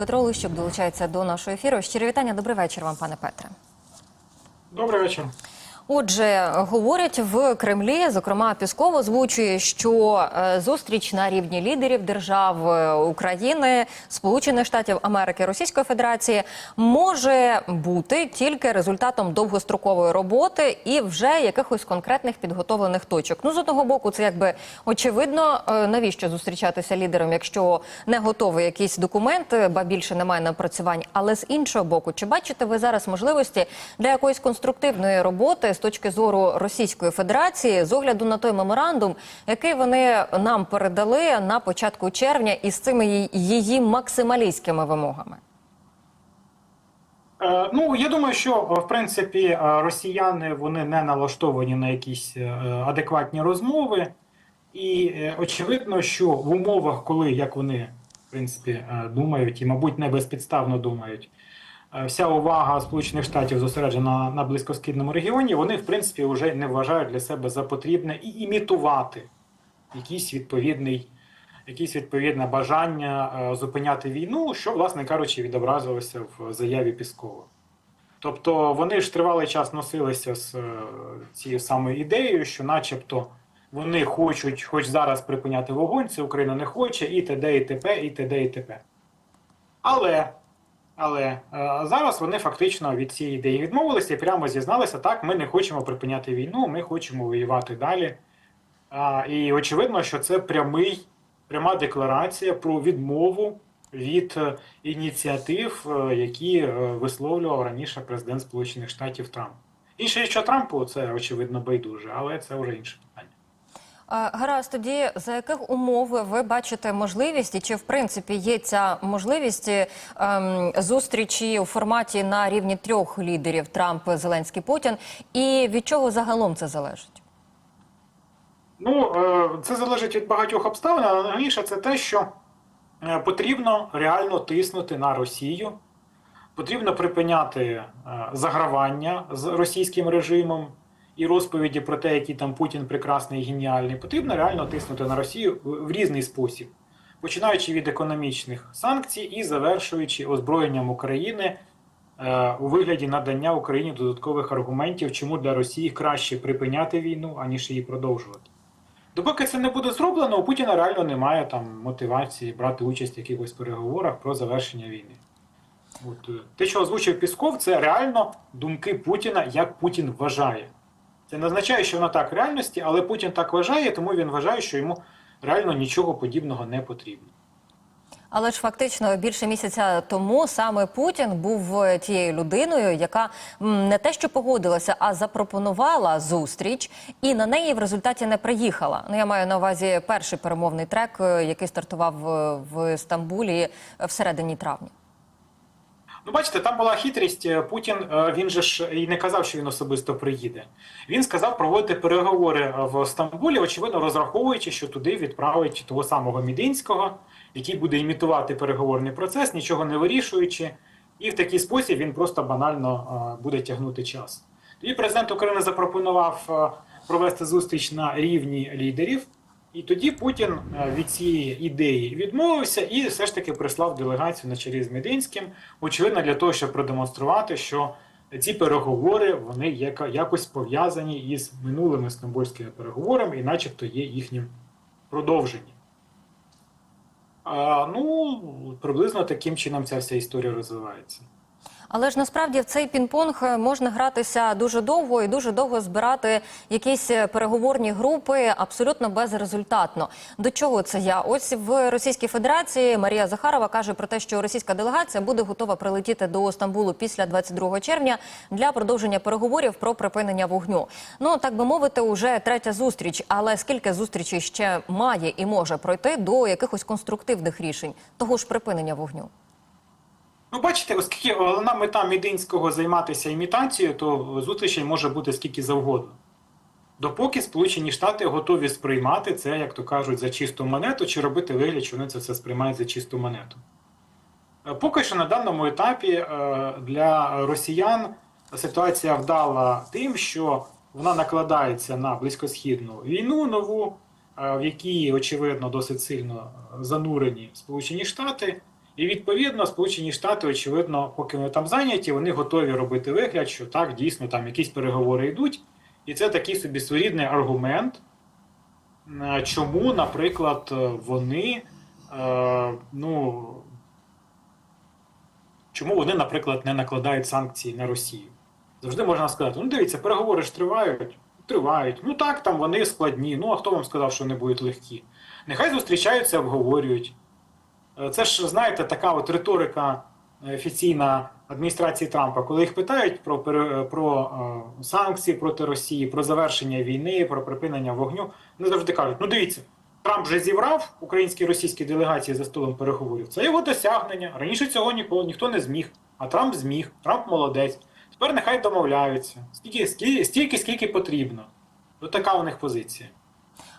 Петро Лищук долучається до нашого ефіру. Щирі вітання. Добрий вечір вам, пане Петре. Добрий вечір. Отже, говорять в Кремлі, зокрема Пісков озвучує, що е, зустріч на рівні лідерів держав е, України, Сполучених Штатів Америки, Російської Федерації може бути тільки результатом довгострокової роботи і вже якихось конкретних підготовлених точок. Ну з одного боку, це якби очевидно, е, навіщо зустрічатися лідером, якщо не готовий якийсь документ, ба більше немає напрацювань. Але з іншого боку, чи бачите ви зараз можливості для якоїсь конструктивної роботи точки зору Російської Федерації з огляду на той меморандум, який вони нам передали на початку червня із цими її- максималістськими вимогами? Е, ну я думаю, що в принципі е, росіяни вони не налаштовані на якісь е, адекватні розмови, і очевидно, що в умовах, коли як вони в принципі думають, і мабуть не безпідставно думають, вся увага Сполучених Штатів зосереджена на близькосхідному регіоні, вони в принципі вже не вважають для себе за потрібне і імітувати якийсь відповідний. Якісь відповідне бажання е, зупиняти війну, що, власне кажучи, відобразилося в заяві Піскова. Тобто вони ж тривалий час носилися з е, цією самою ідеєю, що, начебто, вони хочуть, хоч зараз припиняти вогонь, це Україна не хоче, і т.д. і т.п., і т.д. і т.п. Але, але е, зараз вони фактично від цієї ідеї відмовилися і прямо зізналися, так, ми не хочемо припиняти війну, ми хочемо воювати далі. А, і очевидно, що це прямий, пряма декларація про відмову від е, ініціатив, е, які висловлював раніше президент Сполучених Штатів Трамп. Інше, що Трампу це очевидно байдуже, але це вже інше питання. Е, Гаразд, тоді за яких умов ви бачите можливість, і чи в принципі є ця можливість ем, зустрічі у форматі на рівні трьох лідерів Трамп, Зеленський, Путін, і від чого загалом це залежить? Ну, е, це залежить від багатьох обставин, але найголовніше це те, що е, потрібно реально тиснути на Росію, потрібно припиняти е, загравання з російським режимом і розповіді про те, який там Путін прекрасний і геніальний. Потрібно реально тиснути на Росію в різний спосіб, починаючи від економічних санкцій і завершуючи озброєнням України е, у вигляді надання Україні додаткових аргументів, чому для Росії краще припиняти війну, аніж її продовжувати. Допоки це не буде зроблено, у Путіна реально немає там мотивації брати участь в якихось переговорах про завершення війни. От е, те, що озвучив Пісков, це реально думки Путіна, як Путін вважає. Це не означає, що воно так в реальності, але Путін так вважає, тому він вважає, що йому реально нічого подібного не потрібно. Але ж фактично більше місяця тому саме Путін був е, тією людиною, яка не те, що погодилася, а запропонувала зустріч, і на неї в результаті не приїхала. Ну я маю на увазі перший перемовний трек, е, який стартував е, в Стамбулі всередині травня. Ну, бачите, там була хитрість. Е, Путін е, він же ж і не казав, що він особисто приїде. Він сказав проводити переговори в Стамбулі, очевидно, розраховуючи, що туди відправить того самого Мідинського, який буде імітувати переговорний процес, нічого не вирішуючи, і в такий спосіб він просто банально е, буде тягнути час. Тоді президент України запропонував провести зустріч на рівні лідерів. І тоді Путін е, від цієї ідеї відмовився і все ж таки прислав делегацію на чолі з Мединським, очевидно, для того, щоб продемонструвати, що ці переговори вони якось пов'язані із минулими стамбульськими переговорами, і начебто є їхнім продовженням. Ну, приблизно таким чином ця вся історія розвивається. Але ж насправді в цей пінг-понг е, можна гратися дуже довго і дуже довго збирати якісь е, переговорні групи абсолютно безрезультатно. До чого це я? Ось в Російській Федерації Марія Захарова каже про те, що російська делегація буде готова прилетіти до Стамбулу після 22 червня для продовження переговорів про припинення вогню. Ну так би мовити, уже третя зустріч. Але скільки зустрічей ще має і може пройти до якихось конструктивних рішень того ж припинення вогню? Ну, бачите, оскільки головна мета Мединського займатися імітацією, то зустрічей може бути скільки завгодно. Допоки Сполучені Штати готові сприймати це, як то кажуть, за чисту монету, чи робити вигляд, що вони це все сприймають за чисту монету. Е, Поки що на даному етапі е, для росіян ситуація вдала тим, що вона накладається на близькосхідну війну нову, е, в якій, очевидно, досить сильно занурені Сполучені Штати. І відповідно Сполучені Штати, очевидно, поки вони там зайняті, вони готові робити вигляд, що так дійсно там якісь переговори йдуть, і це такий собі своєрідний аргумент, е, чому, наприклад, е, вони е, ну. Чому вони, наприклад, не накладають санкції на Росію? Завжди можна сказати: ну дивіться, переговори ж тривають, тривають. Ну так, там вони складні. Ну а хто вам сказав, що вони будуть легкі? Нехай зустрічаються, обговорюють. Е, Це ж, знаєте, така от риторика офіційна адміністрації Трампа, коли їх питають про, про е, санкції проти Росії, про завершення війни, про припинення вогню, вони завжди кажуть: ну дивіться, Трамп вже зібрав українські і російські делегації за столом переговорів. Це його досягнення. Раніше цього ніколи ніхто не зміг, а Трамп зміг, Трамп молодець. Тепер нехай домовляються. Стільки, стільки скільки потрібно. Ось така у них позиція.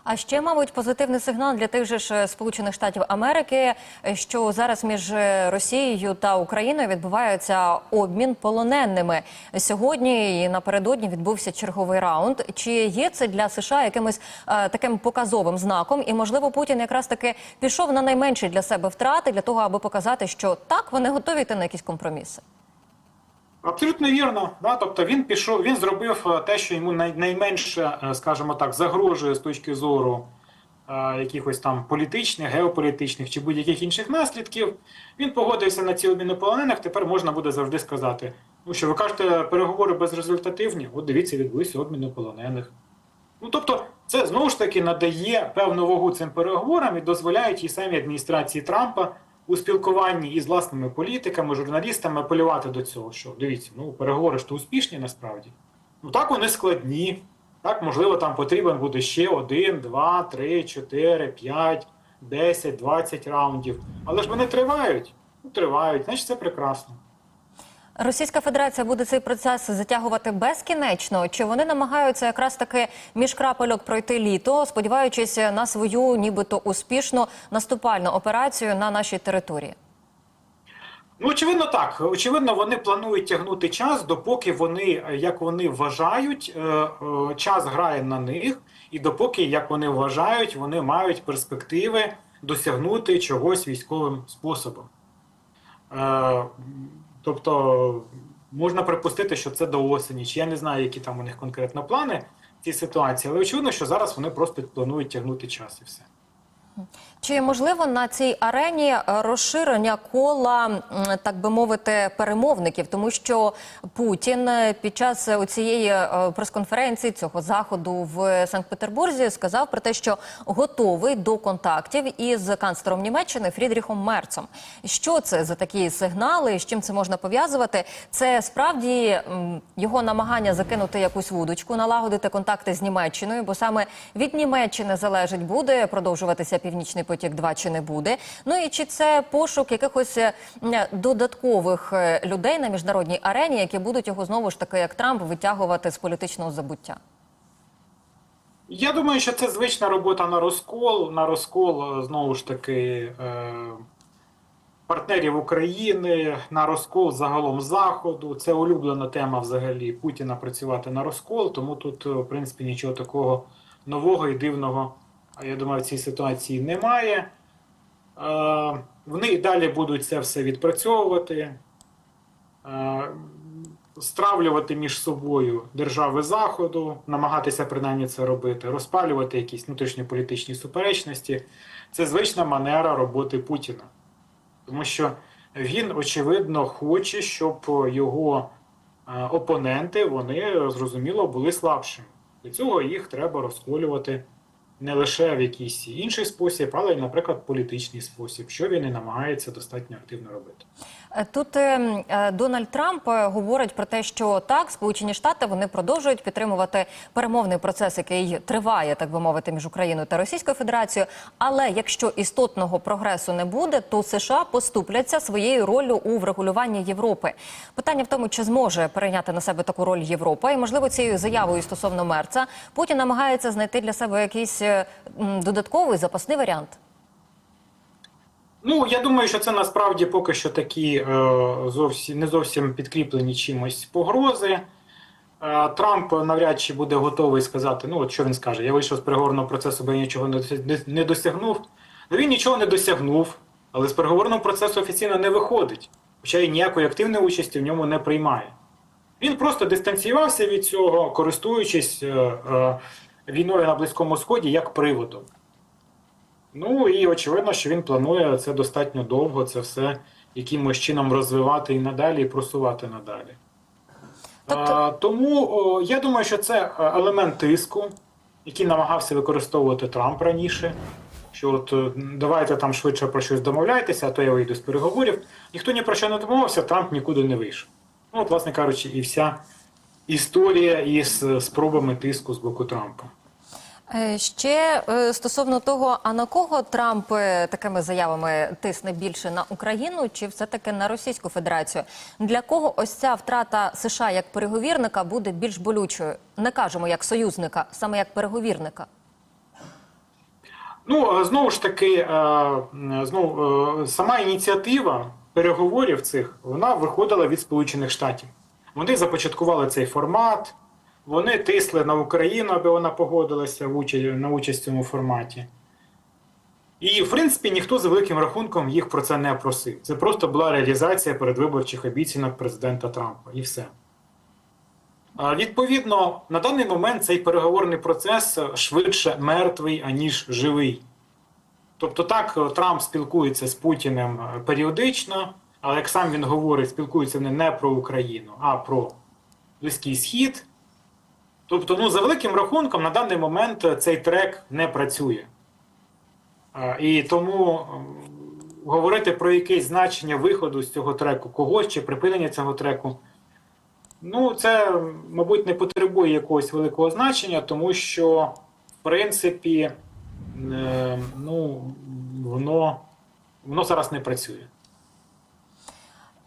А ще, мабуть, позитивний сигнал для тих же ж Сполучених Штатів Америки, що зараз між Росією та Україною відбувається обмін полоненими. Сьогодні і напередодні відбувся черговий раунд. Чи є це для США якимось е, таким показовим знаком? І можливо, Путін якраз таки пішов на найменші для себе втрати для того, аби показати, що так вони готові йти на якісь компроміси. Абсолютно вірно. Да? Тобто він пішов, він зробив е, те, що йому найменше, е, скажімо так, загрожує з точки зору е, якихось там політичних, геополітичних чи будь-яких інших наслідків. Він погодився на ці обміни полонених. Тепер можна буде завжди сказати: ну що ви кажете, переговори безрезультативні? От дивіться, відбулися обміни полонених. Ну тобто, це знову ж таки надає певну вагу цим переговорам і дозволяє тій самій адміністрації Трампа у спілкуванні із власними політиками, журналістами апелювати до цього, що дивіться, ну переговори ж то успішні насправді. Ну так вони складні. Так, можливо, там потрібен буде ще один, два, три, чотири, п'ять, десять, двадцять раундів. Але ж вони тривають. Ну, тривають, значить це прекрасно. Російська Федерація буде цей процес затягувати безкінечно? Чи вони намагаються якраз таки між крапельок пройти літо, сподіваючись на свою нібито успішну наступальну операцію на нашій території? Ну, очевидно, так. Очевидно, вони планують тягнути час, допоки вони, е, як вони вважають, е, е, час грає на них, і допоки, як вони вважають, вони мають перспективи досягнути чогось військовим способом. Тобто можна припустити, що це до осені, чи я не знаю, які там у них конкретно плани в цій ситуації, але очевидно, що зараз вони просто планують тягнути час і все. Чи можливо на цій арені е, розширення кола, так би мовити, перемовників, тому що Путін е, під час цієї е, прес-конференції цього заходу в Санкт-Петербурзі сказав про те, що готовий до контактів із канцлером Німеччини Фрідріхом Мерцом. Що це за такі сигнали? З чим це можна пов'язувати? Це справді його намагання закинути якусь вудочку, налагодити контакти з Німеччиною, бо саме від Німеччини залежить, буде продовжуватися Північний потік 2 чи не буде. Ну і чи це пошук якихось е, додаткових е, людей на міжнародній арені, які будуть його знову ж таки, як Трамп, витягувати з політичного забуття? Я думаю, що це звична робота на розкол. На розкол е, знову ж таки партнерів України, на розкол загалом Заходу. Це улюблена тема взагалі Путіна працювати на розкол, тому тут, в принципі, нічого такого нового і дивного, а я думаю, в цій ситуації немає. Е, вони і далі будуть це все відпрацьовувати. Е, стравлювати між собою держави Заходу, намагатися принаймні це робити, розпалювати якісь внутрішньополітичні суперечності. Це звична манера роботи Путіна. Тому що він, очевидно, хоче, щоб його е, опоненти, вони, зрозуміло, були слабшими. Для цього їх треба розколювати не лише в якийсь інший спосіб, але й, наприклад, політичний спосіб, що він і намагається достатньо активно робити. Е, Тут е, е, Дональд Трамп говорить про те, що так, Сполучені Штати вони продовжують підтримувати перемовний процес, який триває, так би мовити, між Україною та Російською Федерацією. Але якщо істотного прогресу не буде, то США поступляться своєю роллю у врегулюванні Європи. Питання в тому, чи зможе перейняти на себе таку роль Європа, і можливо цією заявою стосовно Мерца Путін намагається знайти для себе якийсь додатковий запасний варіант. Ну, я думаю, що це насправді поки що такі е, зовсім не зовсім підкріплені чимось погрози. Е, Трамп навряд чи буде готовий сказати, ну от що він скаже, я вийшов з переговорного процесу, бо я нічого не не- не досягнув. Ну він нічого не досягнув. але з переговорного процесу офіційно не виходить, хоча й ніякої активної участі в ньому не приймає. Він просто дистанціювався від цього, користуючись е, е, війною на Близькому Сході як приводом. Ну і очевидно, що він планує це достатньо довго, це все якимось чином розвивати і надалі, і просувати надалі. Тобто- А, тому о, я думаю, що це е, елемент тиску, який намагався використовувати Трамп раніше. Що от е, давайте там швидше про щось домовляйтеся, а то я вийду з переговорів. Ніхто ні про що не домовився, Трамп нікуди не вийшов. Ну, от, власне кажучи, і вся історія із е, спробами тиску з боку Трампа. Е, Ще е, стосовно того, а на кого Трамп такими заявами тисне більше на Україну чи все-таки на Російську Федерацію? Для кого ось ця втрата США як переговірника буде більш болючою? Не кажемо як союзника, саме як переговірника. Ну, знову ж таки, знову, сама ініціатива переговорів цих вона виходила від Сполучених Штатів. Вони започаткували цей формат, вони тисли на Україну, аби вона погодилася в участь, на участь в цьому форматі. І, в принципі, ніхто за великим рахунком їх про це не просив. Це просто була реалізація передвиборчих обіцянок президента Трампа. І все. Відповідно, на даний момент цей переговорний процес швидше мертвий, аніж живий. Тобто, так, Трамп спілкується з Путіним е, періодично, але як сам він говорить, спілкуються вони не про Україну, а про Близький Схід. Тобто, ну, за великим рахунком, на даний момент е, цей трек не працює. І тому говорити про якесь значення виходу з цього треку когось чи припинення цього треку. Ну, це, мабуть, не потребує якогось великого значення, тому що, в принципі, е, ну, воно, воно зараз не працює.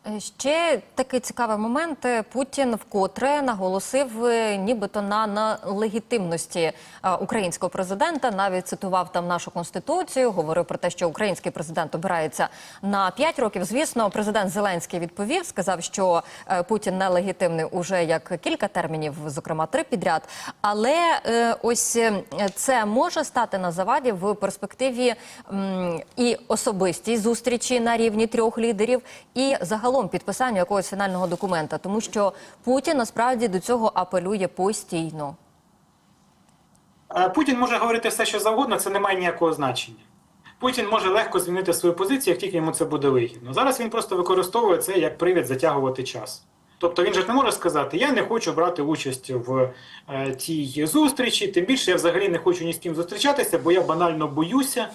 Е, Ще такий цікавий момент. Е, Путін вкотре наголосив, е, нібито на, легітимності українського президента. Навіть цитував там нашу конституцію, говорив про те, що український президент обирається на 5 років. Звісно, президент Зеленський відповів, сказав, що Путін нелегітимний уже як кілька термінів, зокрема три підряд. Але ось це може стати на заваді в перспективі і особистій зустрічі на рівні трьох лідерів, і загалом підписанню якогось фінального документа, тому що Путін насправді до цього апелює постійно. Путін може говорити все, що завгодно, це не має ніякого значення. Путін може легко змінити свою позицію, як тільки йому це буде вигідно. Зараз він просто використовує це як привід затягувати час. Тобто він же не може сказати, я не хочу брати участь в е, тій зустрічі, тим більше я взагалі не хочу ні з ким зустрічатися, бо я банально боюся.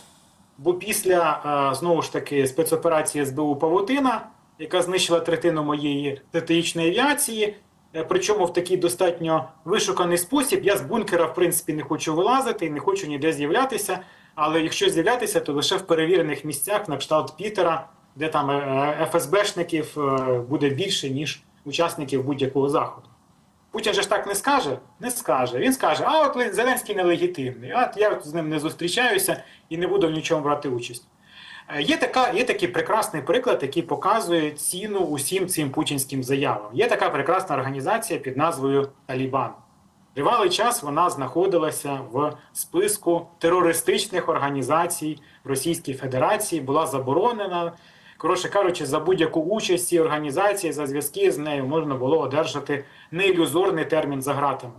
Бо після е, знову ж таки спецоперації СБУ Павутина, яка знищила третину моєї стратегічної авіації, е, причому в такий достатньо вишуканий спосіб, я з бункера в принципі не хочу вилазити і не хочу ніде з'являтися. Але якщо з'являтися, то лише в перевірених місцях на кшталт Пітера, де там е, ФСБшників е, буде більше, ніж учасників будь-якого заходу. Путін же ж так не скаже? Не скаже. Він скаже, а от Зеленський нелегітимний, а я з ним не зустрічаюся і не буду в нічому брати участь. Е, Є, така, є такий прекрасний приклад, який показує ціну усім цим путінським заявам. Є така прекрасна організація під назвою Талібан. Тривалий час вона знаходилася в списку терористичних організацій Російської Федерації, була заборонена. Коротше кажучи, за будь-яку участь цій організації, за зв'язки з нею можна було одержати неілюзорний термін за ґратами.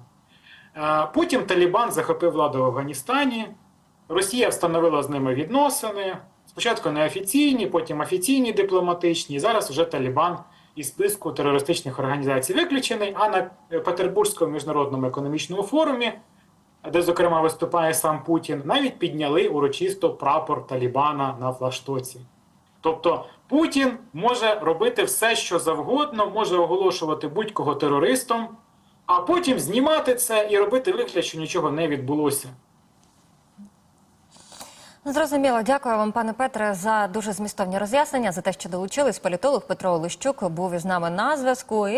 Е, Потім Талібан захопив владу в Афганістані, Росія встановила з ними відносини. Спочатку неофіційні, потім офіційні дипломатичні. Зараз вже Талібан із списку терористичних організацій виключений. А на Петербурзькому міжнародному економічному форумі, де, зокрема, виступає сам Путін, навіть підняли урочисто прапор Талібана на флаштоці. Тобто Путін може робити все, що завгодно, може оголошувати будь-кого терористом, а потім знімати це і робити вигляд, що нічого не відбулося. Зрозуміло, дякую вам, пане Петре, за дуже змістовні роз'яснення, за те, що долучились. Політолог Петро Олещук був із нами на зв'язку.